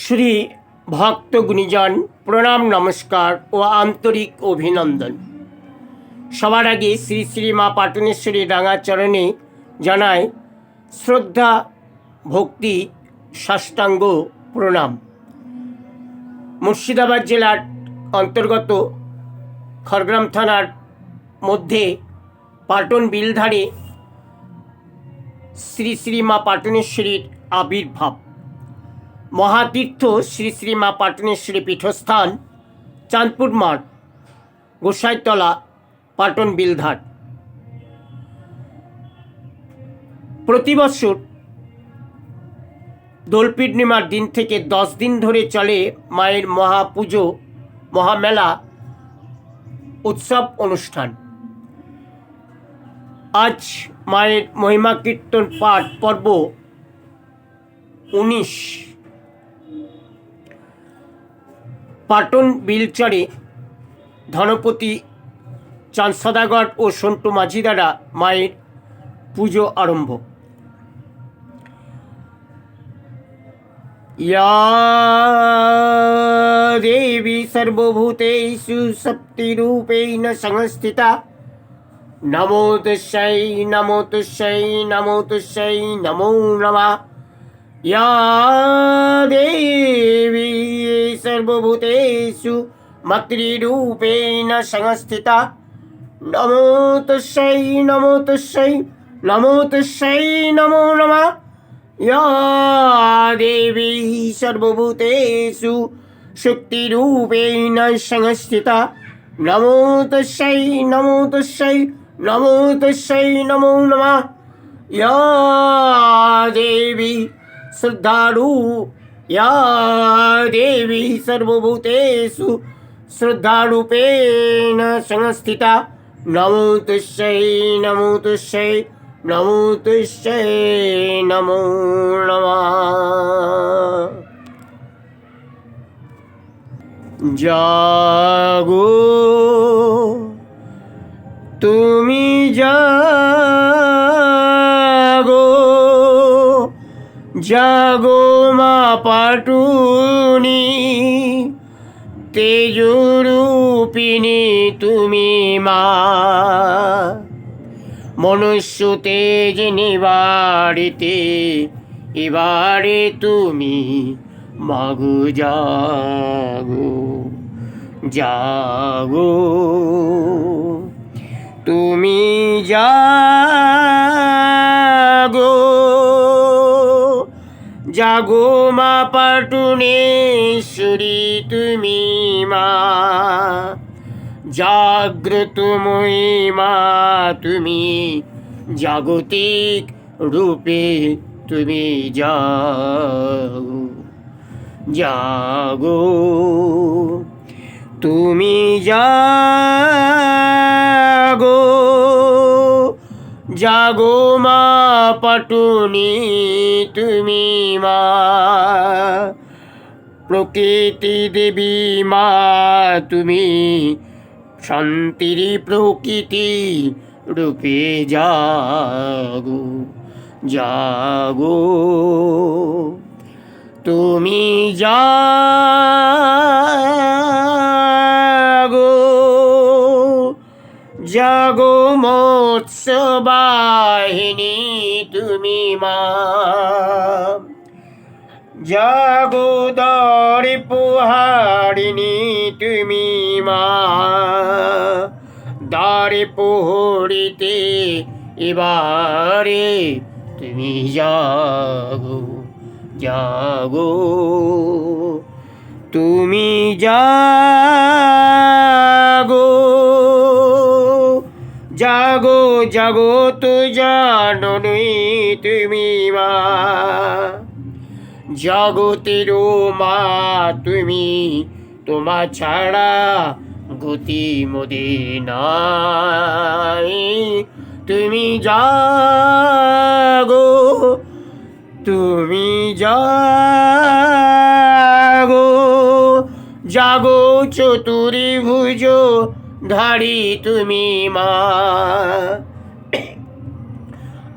শ্রী ভক্ত গুণীজন প্রণাম, নমস্কার ও আন্তরিক অভিনন্দন। সবার আগে শ্রী শ্রী মা পাটনেশ্বরী রাঙাচরণে জানায় শ্রদ্ধা, ভক্তি, সাষ্টাঙ্গ প্রণাম। মুর্শিদাবাদ জেলার অন্তর্গত খড়গ্রাম থানার মধ্যে পাটন বিলধারে শ্রী শ্রী মা পাটনেশ্বরীর আবির্ভাব। মহাতীর্থ শ্রী শ্রী মা পাটনেশ্বরী পীঠস্থান, চাঁদপুর মাঠ, গোসাইতলা, পাটন বিলধার প্রতি বছর দোল পূর্ণিমার দিন থেকে দশ দিন ধরে চলে মায়ের মহাপুজো মহামেলা উৎসব, অনুষ্ঠান। আজ মায়ের মহিমা কীর্তন পাঠ পর্ব উনিশ। পাটন বিলচরে ধনপতি চাঁদ সদাগর ও সন্টু মাঝি দ্বারা মায়ের পুজো আরম্ভ या देवी सर्वभूतेषु शक्तिरूपेण संस्थिता नमो तुष्यै नमो तुष्यै नमो तुष्यै नमो नमः या देवी सर्वभूतेषु मातृरूपेण संस्थिता नमो तुष्यै नमो तुष्यै नमो तुष्यै नमो नमः या देवी सर्वभूतेषु शक्तिरूपेण संस्थिता नमो तस्यै नमो तस्यै नमो तस्यै नमो नमः या देवी श्रद्धालु या देवी सर्वभूतेषु श्रद्धारूपेण संस्थिता नमो तस्यै नमो तस्यै नमो तस्यै नमो नमः জাগো তুমি জাগো জাগো মা পাটুনি, তেজরূপিণী তুমি মা। মনুষ্য তেজ নিবারিতে এবারে তুমি মাগো, জাগো জাগো। তুমি জাগো। জাগো মা পাটুনেশ্বরী, তুমি মা। জাগ্রত মা, তুমি জাগতিক রূপে তুমি জাগো জাগো, তুমি জাগো জাগো মা পাটুনি, তুমি মা। প্রকৃতি দেবী মা, তুমি শান্তির প্রকৃতি রূপে জাগো জাগো। তুমি জাগো জাগো মৎস্যবাহিনী তুমি মা। জাগো দরে পোহারিণী, তুমি মা। দ্বারে পোহরিতে এবারে তুমি জাগো জাগো। তুমি জাগো জাগো জাগো তো জাননি তুমি মা। জগতেরও মা তুমি, তোমা ছাড়া গতি নাই। তুমি জাগো তুমি জাগো জাগো চতুর্ভুজ ধারি তুমি মা।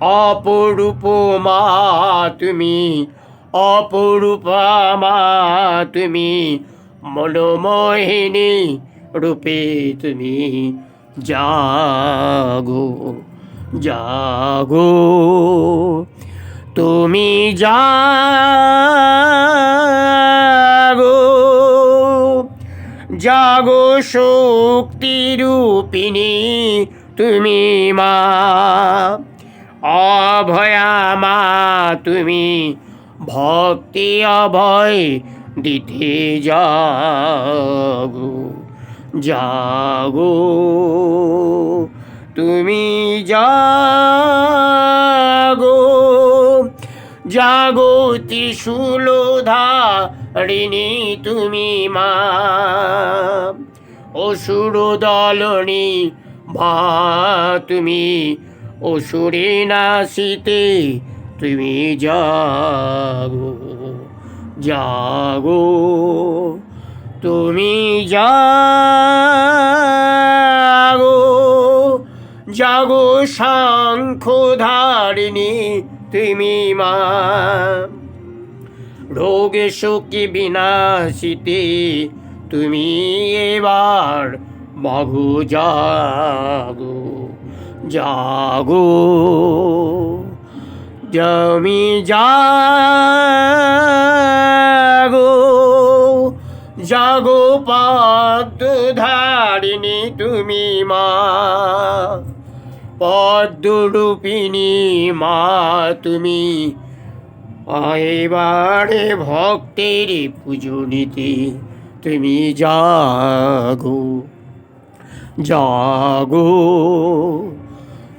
অপরূপ মা তুমি, অপরূপা মা তুমি, মনোমোহিনী রূপে তুমি। জাগো জাগো, তুমি জাগো শক্তি রূপিণী তুমি মা। অভয়া মা, তুমি ভক্তি অভয় দিতে জাগো জাগো। তুমি জাগো জাগো ত্রিশূল ধারিণী তুমি মা। অসুর দলনি মা তুমি অসুরে নাসিতে, তুমি জাগো জাগো, তুমি জাগো জাগো শঙ্খ ধারিণী তুমি মা। রোগে শোকে বিনাশিতে তুমি এবার মাগো জাগো জাগো। জমি জাগো জাগো পদ্ম ধারিণী তুমি মা, পদ্মরূপিণী মা তুমি। এবারে ভক্তের পুজো নিতে তুমি জাগো জাগো,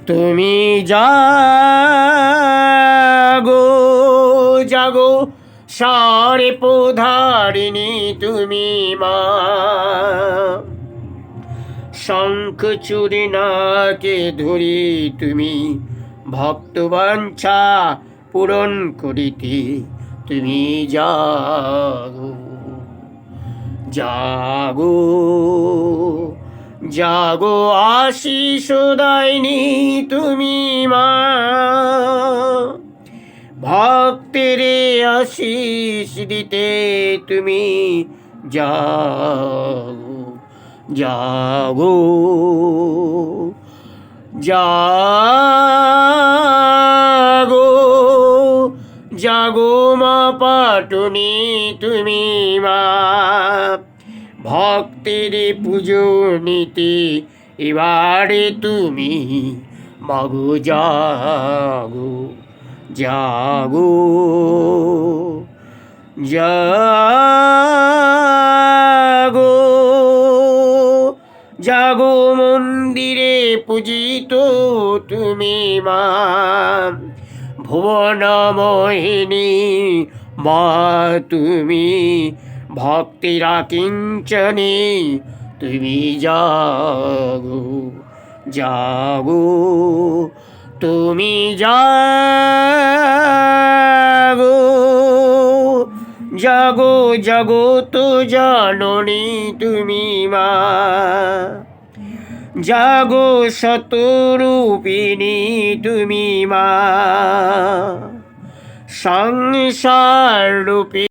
তুমি জাগো জাগো, সারে পোধারিণী তুমি মা। শঙ্খ চুরি নাকে ধরি তুমি, ভক্তবাঞ্ছা পূরণ করিতে তুমি জাগো। জাগো জাগো আশিস দায়নি তুমি মা। ভক্তের আশিস দিতে তুমি যাগো জাগো জাগো জাগো মা পাটনি তুমি মা। ভক্তের পুজো নিতে, এবারে তুমি মাগো, জাগো জাগো জাগো জাগো মন্দিরে পূজিত তুমি মা ভুবন মোহিনী মা তুমি ভক্তিরা কিঞ্চনী তুমি জাগো জাগো তুমি জাগো জাগো জাগো তো জাননি তুমি মা জাগো শতরূপিণী তুমি মা সংসার রূপী